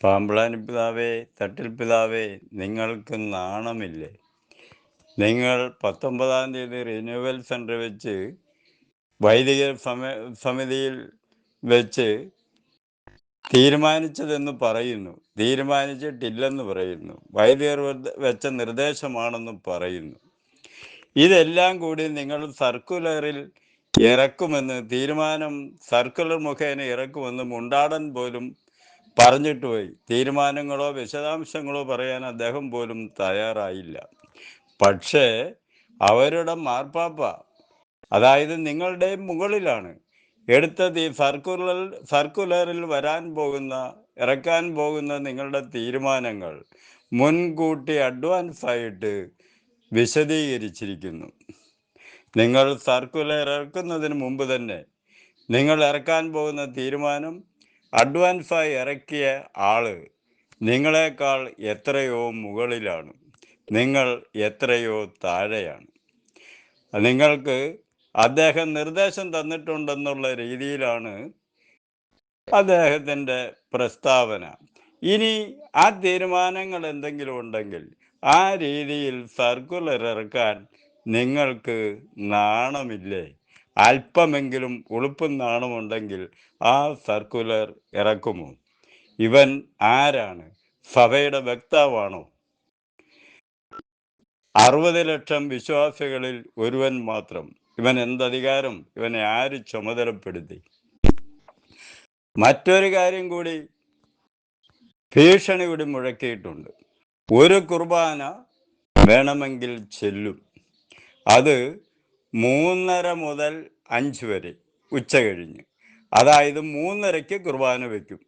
പാമ്പ്ളാനി പിതാവേ തട്ടിൽ പിതാവേ നിങ്ങൾക്ക് നാണമില്ലേ? നിങ്ങൾ പത്തൊമ്പതാം തീയതി റിന്യൂവൽ സെന്റർ വെച്ച് വൈദിക സമ സമിതിയിൽ വെച്ച് തീരുമാനിച്ചതെന്ന് പറയുന്നു. തീരുമാനിച്ചിട്ടില്ലെന്ന് പറയുന്നു. വൈദികർ വെച്ച നിർദ്ദേശമാണെന്ന് പറയുന്നു. ഇതെല്ലാം കൂടി നിങ്ങൾ സർക്കുലറിൽ ഇറക്കുമെന്ന് തീരുമാനം സർക്കുലർ മുഖേന ഇറക്കുമെന്ന് മുണ്ടാടൻ പോലും പറഞ്ഞിട്ട് പോയി തീരുമാനങ്ങളോ വിശദാംശങ്ങളോ പറയാൻ അദ്ദേഹം പോലും തയ്യാറായില്ല. പക്ഷേ അവരുടെ മാർപ്പാപ്പ അതായത് നിങ്ങളുടെ മുകളിലാണ് എടുത്ത സർക്കുലർ സർക്കുലറിൽ വരാൻ പോകുന്ന ഇറക്കാൻ പോകുന്ന നിങ്ങളുടെ തീരുമാനങ്ങൾ മുൻകൂട്ടി അഡ്വാൻസ് ആയിട്ട് വിശദീകരിച്ചിരിക്കുന്നു. നിങ്ങൾ സർക്കുലർ ഇറക്കുന്നതിന് മുമ്പ് തന്നെ നിങ്ങൾ ഇറക്കാൻ പോകുന്ന തീരുമാനം അഡ്വാൻസായി ഇറക്കിയ ആൾ നിങ്ങളെക്കാൾ എത്രയോ മുകളിലാണ്. നിങ്ങൾ എത്രയോ താഴെയാണ്. നിങ്ങൾക്ക് അദ്ദേഹം നിർദ്ദേശം തന്നിട്ടുണ്ടെന്നുള്ള രീതിയിലാണ് അദ്ദേഹത്തിന്റെ പ്രസ്താവന. ഇനി ആ തീരുമാനങ്ങൾ എന്തെങ്കിലും ഉണ്ടെങ്കിൽ ആ രീതിയിൽ സർക്കുലർ ഇറക്കാൻ നിങ്ങൾക്ക് നാണമില്ലേ? അല്പമെങ്കിലും ഉളുപ്പും നാണമുണ്ടെങ്കിൽ ആ സർക്കുലർ ഇറക്കുമോ? ഇവൻ ആരാണ്? സഭയുടെ വക്താവാണോ? അറുപത് ലക്ഷം വിശ്വാസികളിൽ ഒരുവൻ മാത്രം. ഇവൻ എന്തധികാരം? ഇവനെ ആര് ചുമതലപ്പെടുത്തി? മറ്റൊരു കാര്യം കൂടി ഭീഷണി കൂടി മുഴക്കിയിട്ടുണ്ട്. ഒരു കുർബാന വേണമെങ്കിൽ ചെല്ലും. അത് മൂന്നര മുതൽ അഞ്ച് വരെ ഉച്ച കഴിഞ്ഞ്. അതായത് മൂന്നരയ്ക്ക് കുർബാന വയ്ക്കും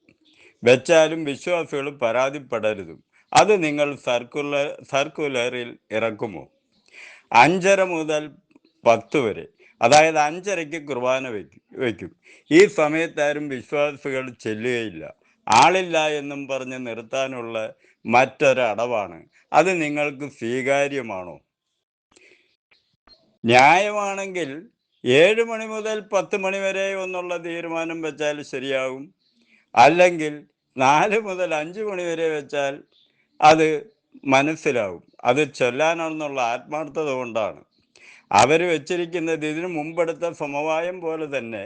വെച്ചാലും വിശ്വാസികൾ പരാതിപ്പെടരുതും. അത് നിങ്ങൾ സർക്കുലർ സർക്കുലറിൽ ഇറക്കുമോ? അഞ്ചര മുതൽ പത്ത് വരെ. അതായത് അഞ്ചരയ്ക്ക് കുർബാന വയ്ക്കും വയ്ക്കും ഈ സമയത്താരും വിശ്വാസികൾ ചെല്ലുകയില്ല. ആളില്ല എന്നും പറഞ്ഞ് നിർത്താനുള്ള മറ്റൊരടവാണ്. അത് നിങ്ങൾക്ക് സ്വീകാര്യമാണോ? ന്യായമാണെങ്കിൽ ഏഴ് മണി മുതൽ പത്ത് മണി വരെ എന്നുള്ള തീരുമാനം വെച്ചാൽ ശരിയാകും. അല്ലെങ്കിൽ നാല് മുതൽ അഞ്ച് മണി വരെ വെച്ചാൽ അത് മനസ്സിലാവും. അത് ചൊല്ലാനാണെന്നുള്ള ആത്മാർത്ഥത കൊണ്ടാണ്. അവർ വെച്ചിരിക്കുന്നത് ഇതിനു മുമ്പെടുത്ത സമവായം പോലെ തന്നെ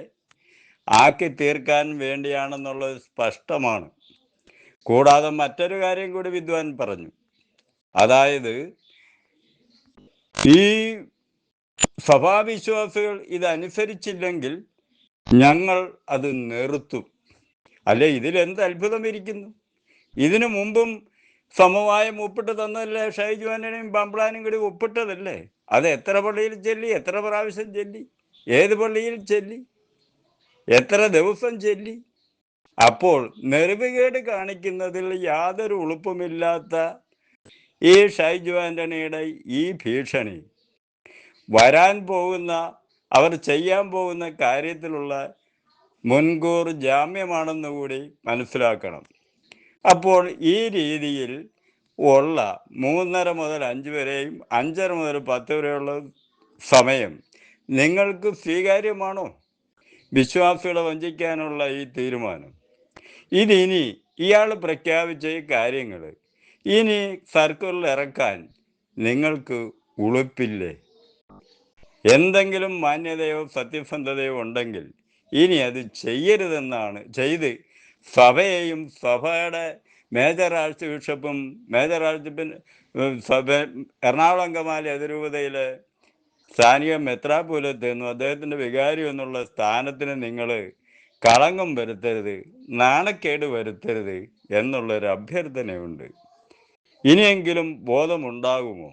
ആക്കി തീർക്കാൻ വേണ്ടിയാണെന്നുള്ളത് സ്പഷ്ടമാണ്. കൂടാതെ മറ്റൊരു കാര്യം കൂടി വിദ്വാൻ പറഞ്ഞു. അതായത് ഈ സഭാവിശ്വാസികൾ ഇതനുസരിച്ചില്ലെങ്കിൽ ഞങ്ങൾ അത് നിർത്തും. അല്ലെ ഇതിൽ എന്ത് അത്ഭുതം ഇരിക്കുന്നു ഇതിനു മുമ്പും സമവായം ഒപ്പിട്ട് തന്നതല്ലേ ഷൈജുവാനും പമ്പ്ളാനും കൂടി ഒപ്പിട്ടതല്ലേ? അത് എത്ര പള്ളിയിൽ ചെല്ലി എത്ര പ്രാവശ്യം ചെല്ലി ഏത് പള്ളിയിൽ ചെല്ലി എത്ര ദിവസം ചെല്ലി? അപ്പോൾ നെറിവുകേട് കാണിക്കുന്നതിൽ യാതൊരു ഉളുപ്പുമില്ലാത്ത ഈ ഷൈജു ഈ ഭീഷണി. വരാൻ പോകുന്ന അവർ ചെയ്യാൻ പോകുന്ന കാര്യത്തിലുള്ള മുൻകൂർ ജാമ്യമാണെന്ന് കൂടി മനസ്സിലാക്കണം. അപ്പോൾ ഈ രീതിയിൽ ഉള്ള മൂന്നര മുതൽ അഞ്ച് വരെയും അഞ്ചര മുതൽ പത്ത് വരെയുള്ള സമയം നിങ്ങൾക്ക് സ്വീകാര്യമാണോ? വിശ്വാസികളെ വഞ്ചിക്കാനുള്ള ഈ തീരുമാനം. ഇതിനി ഇയാൾ പ്രഖ്യാപിച്ച ഈ കാര്യങ്ങൾ ഇനി സർക്കിളിൽ ഇറക്കാൻ നിങ്ങൾക്ക് ഉളുപ്പില്ലേ? എന്തെങ്കിലും മാന്യതയോ സത്യസന്ധതയോ ഉണ്ടെങ്കിൽ ഇനി അത് ചെയ്യരുതെന്നാണ് ചെയ്ത് സഭയെയും സഭയുടെ മേജർ ആർച്ച് ബിഷപ്പും മേജർ ആർച്ച് സഭ എറണാകുളം കമാലി അതിരൂപതയിലെ സ്ഥാനിക മെത്രാപൂലത്ത് നിന്നും അദ്ദേഹത്തിന്റെ വികാരി എന്നുള്ള സ്ഥാനത്തിന് നിങ്ങൾ കളങ്കം വരുത്തരുത് നാണക്കേട് വരുത്തരുത് എന്നുള്ളൊരു അഭ്യർത്ഥനയുണ്ട്. ഇനിയെങ്കിലും ബോധമുണ്ടാകുമോ?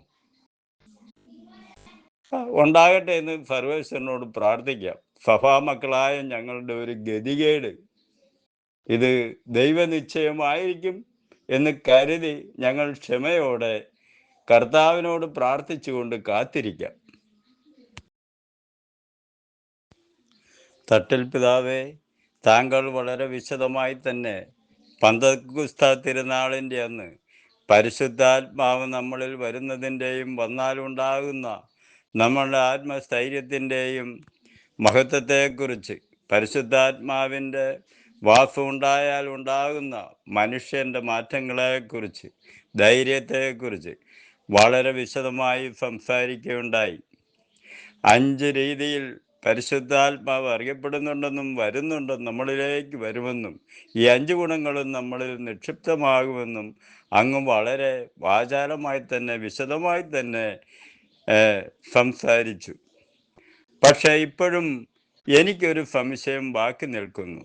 ഉണ്ടാകട്ടെ എന്ന് സർവേശ്വരനോട് പ്രാർത്ഥിക്കാം. സഭാമക്കളായ ഞങ്ങളുടെ ഒരു ഗതികേട്. ഇത് ദൈവനിശ്ചയമായിരിക്കും എന്ന് കരുതി ഞങ്ങൾ ക്ഷമയോടെ കർത്താവിനോട് പ്രാർത്ഥിച്ചുകൊണ്ട് കാത്തിരിക്കാം. തട്ടിൽ പിതാവേ താങ്കൾ വളരെ വിശദമായി തന്നെ പന്തകുസ്ത തിരുനാളിന്റെ അന്ന് പരിശുദ്ധാത്മാവ് നമ്മളിൽ വരുന്നതിന്റെയും വന്നാലുണ്ടാകുന്ന നമ്മളുടെ ആത്മസ്ഥൈര്യത്തിന്റെയും മഹത്വത്തെക്കുറിച്ച് പരിശുദ്ധാത്മാവിന്റെ വാസമുണ്ടായാൽ ഉണ്ടാകുന്ന മനുഷ്യന്റെ മാറ്റങ്ങളെക്കുറിച്ച് ധൈര്യത്തെക്കുറിച്ച് വളരെ വിശദമായി സംസാരിക്കുകയുണ്ടായി. അഞ്ച് രീതിയിൽ പരിശുദ്ധാത്മാവ് അറിയപ്പെടുന്നുണ്ടെന്നും വരുന്നുണ്ടെന്നും നമ്മളിലേക്ക് വരുമെന്നും ഈ അഞ്ച് ഗുണങ്ങളും നമ്മളിൽ നിക്ഷിപ്തമാകുമെന്നും അങ്ങ് വളരെ വാചാലമായി തന്നെ വിശദമായി തന്നെ സംസാരിച്ചു. പക്ഷേ ഇപ്പോഴും എനിക്കൊരു സംശയം ബാക്കി നിൽക്കുന്നു.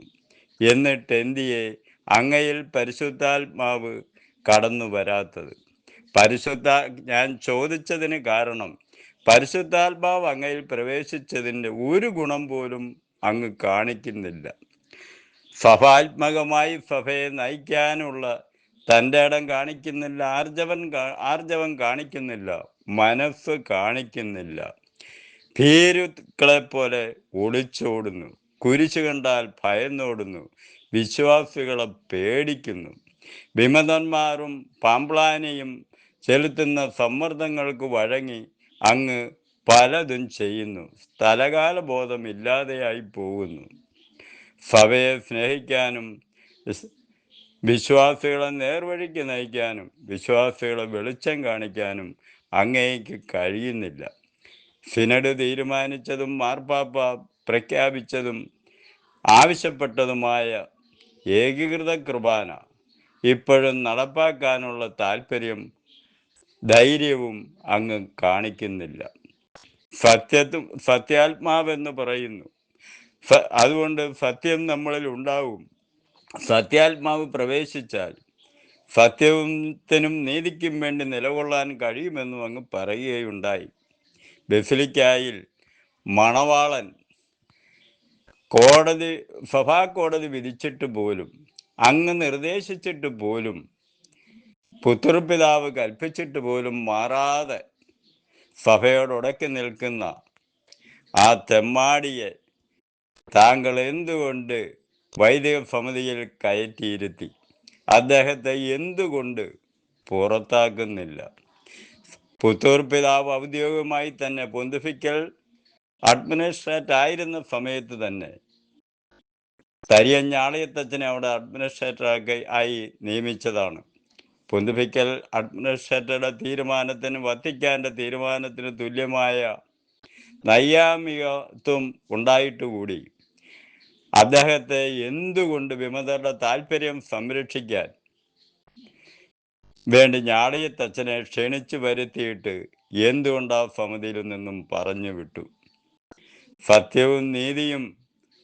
എന്നിട്ട് എന്തിയെ? അങ്ങയിൽ പരിശുദ്ധാത്മാവ് കടന്നു വരാത്തത്. പരിശുദ്ധ ഞാൻ ചോദിച്ചതിന് കാരണം പരിശുദ്ധാത്മാവ് അങ്ങയിൽ പ്രവേശിച്ചതിന്റെ ഒരു ഗുണം പോലും അങ്ങ് കാണിക്കുന്നില്ല. സഭാത്മകമായി സഭയെ നയിക്കാനുള്ള തന്റെ ഇടം കാണിക്കുന്നില്ല ആർജവൻ ആർജവം കാണിക്കുന്നില്ല. മനസ്സ് കാണിക്കുന്നില്ല. ഭീരുക്കളെ പോലെ ഒളിച്ചോടുന്നു. കുരിശ് കണ്ടാൽ ഭയന്നോടുന്നു. വിശ്വാസികളെ പേടിക്കുന്നു. വിമതന്മാരും പാമ്പ്ലാനിയും ചെലുത്തുന്ന സമ്മർദ്ദങ്ങൾക്ക് വഴങ്ങി അങ്ങ് പലതും ചെയ്യുന്നു. സ്ഥലകാല ബോധം ഇല്ലാതെയായി പോകുന്നു. സഭയെ സ്നേഹിക്കാനും വിശ്വാസികളെ നേർവഴിക്ക് നയിക്കാനും വിശ്വാസികളെ വെളിച്ചം കാണിക്കാനും അങ്ങേക്ക് കഴിയുന്നില്ല. സിനഡ് തീരുമാനിച്ചതും മാർപ്പാപ്പ പ്രഖ്യാപിച്ചതും ആവശ്യപ്പെട്ടതുമായ ഏകീകൃത കുർബാന ഇപ്പോഴും നടപ്പാക്കാനുള്ള താല്പര്യം ധൈര്യവും അങ്ങ് കാണിക്കുന്നില്ല. സത്യത്തും സത്യാത്മാവെന്ന് പറയുന്നു. അതുകൊണ്ട് സത്യം നമ്മളിൽ ഉണ്ടാവും. സത്യാത്മാവ് പ്രവേശിച്ചാൽ സത്യത്തിനും നീതിക്കും വേണ്ടി നിലകൊള്ളാൻ കഴിയുമെന്നും അങ്ങ് പറയുകയുണ്ടായി. ബസിലിക്കായിൽ മണവാളൻ കോടതി സഭാ കോടതി വിധിച്ചിട്ട് പോലും അങ്ങ് നിർദ്ദേശിച്ചിട്ട് പോലും പുത്രപിതാവ് കൽപ്പിച്ചിട്ട് പോലും മാറാതെ സഭയോട് ഉടക്കി നിൽക്കുന്ന ആ തെമ്മാടിയെ താങ്കൾ എന്തുകൊണ്ട് വൈദിക സമിതിയിൽ കയറ്റിയിരുത്തി? അദ്ദേഹത്തെ എന്തുകൊണ്ട് പുറത്താക്കുന്നില്ല? പുത്തൂർ പിതാവ് ഔദ്യോഗികമായി തന്നെ പൊന്തിഫിക്കൽ അഡ്മിനിസ്ട്രേറ്റ് ആയിരുന്ന സമയത്ത് തന്നെ തരിയഞ്ഞാളിയത്തച്ഛനെ അവിടെ അഡ്മിനിസ്ട്രേറ്റർ ആയി നിയമിച്ചതാണ്. പൊന്തിഫിക്കൽ അഡ്മിനിസ്ട്രേറ്ററുടെ തീരുമാനത്തിന് വത്തിക്കാന്റെ തീരുമാനത്തിന് തുല്യമായ നൈയാമികത്വം ഉണ്ടായിട്ടുകൂടി. അദ്ദേഹത്തെ എന്തുകൊണ്ട് വിമതരുടെ താല്പര്യം സംരക്ഷിക്കാൻ വേണ്ടി ഞാളിയത്തച്ഛനെ ക്ഷണിച്ചു വരുത്തിയിട്ട് എന്തുകൊണ്ട് ആ സമിതിയിൽ നിന്നും പറഞ്ഞു വിട്ടു? സത്യവും നീതിയും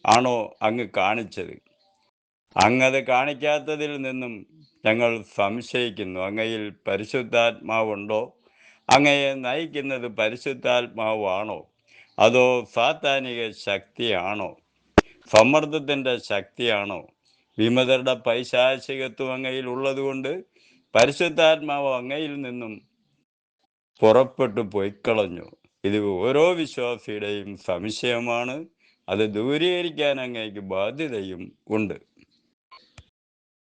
ആണോ അങ്ങ് കാണിച്ചത്? അങ്ങത് കാണിക്കാത്തതിൽ നിന്നും ഞങ്ങൾ സംശയിക്കുന്നു. അങ്ങയിൽ പരിശുദ്ധാത്മാവുണ്ടോ? അങ്ങയെ നയിക്കുന്നത് പരിശുദ്ധാത്മാവാണോ? അതോ സാത്താനിക ശക്തിയാണോ? സമ്മർദ്ദത്തിന്റെ ശക്തിയാണോ? വിമതരുടെ പൈശാചികത്വം അങ്ങയിൽ ഉള്ളതുകൊണ്ട് പരിശുദ്ധാത്മാവ് അങ്ങയിൽ നിന്നും പുറപ്പെട്ടു പൊയ്ക്കളഞ്ഞു. ഇത് ഓരോ വിശ്വാസിയുടെയും സംശയമാണ്. അത് ദൂരീകരിക്കാൻ അങ്ങേക്ക് ബാധ്യതയും ഉണ്ട്.